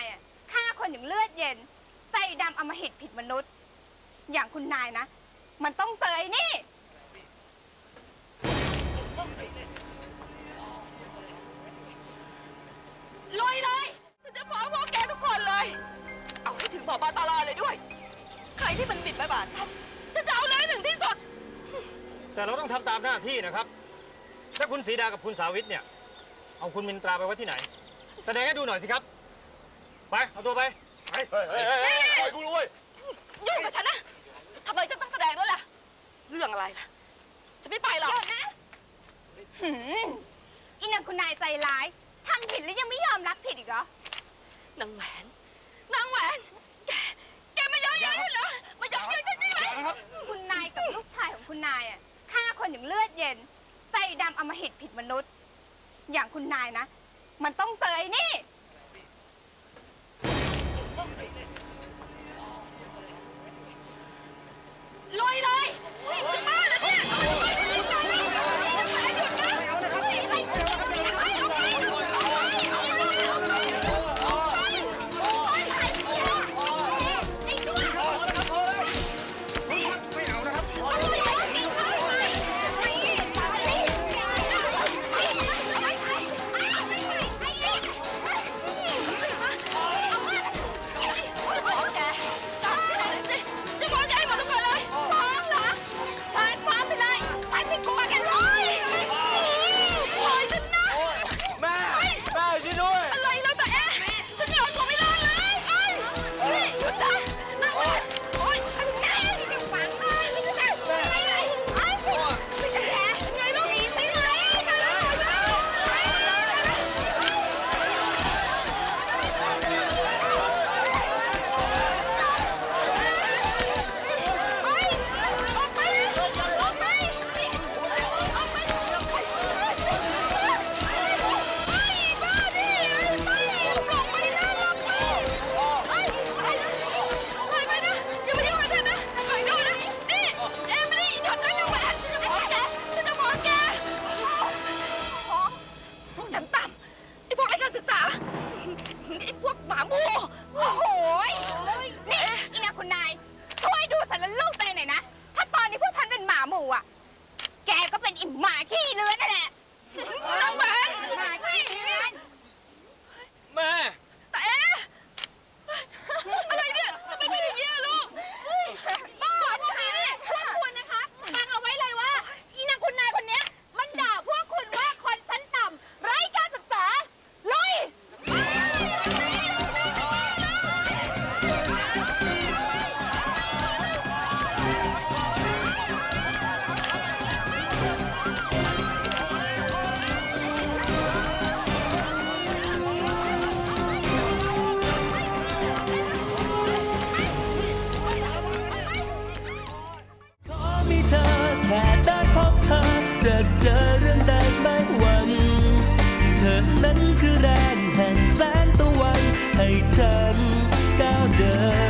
ายอะฆ่าคนอย่างเลือดเย็น ใจดำอำมหิตผิดมนุษย์ อย่างคุณนายนะ มันต้องเจอไอ้นี่ ลุยเลย ฉันจะฟ้องพวกแกทุกคนเลย เอาให้ถึงผบตรเลยด้วย ใครที่มันบิดประมาทฉันฉันจะเอาเลยถึงที่สุด แต่เราต้องทำตามหน้าที่นะครับ ถ้าคุณสีดากับคุณสาวิตเนี่ย เอาคุณมินตราไปไว้ที่ไหน แสดงให้ดูหน่อยสิครับ ไป เอาตัวไป ไปเฮ้ยเฮ้ยเฮ้ยเฮ้ยปล่อยกูด้วยยุ่งกับฉันนะทำไมฉันต้องแสดงด้วยล่ะ เรื่องอะไรล่ะ ฉันไม่ไปหรอกเดี๋ยวนะหืมอีนางคุณนายใจร้ายทำผิดแล้วยังไม่ยอมรับผิดอีกเหรอ นางแหวน นางแหวน แก แกมาย้อนยันฉันเหรอ มาย้อนยันฉันใช่ไหมคุณนายกับลูกชายของคุณนายอะฆ่าคนอย่างเลือดเย็น ใจดำอำมหิตผิดมนุษย์ อย่างคุณนายนะ มันต้องเจอไอ้นี่ Oh, wait, wait. ไอ้พวกหมาโม่โอ้โหยนี่อีนางคุณนาย ช่วยดูสารลูกตัวเองหน่อยนะ ถ้าตอนนี้พวกฉันเป็นหมาหมูอะ แกก็เป็นอิ่มหมาขี้เลื นนั้นคือแรงแห่งแสงตะวันให้ฉันก้าวเดิน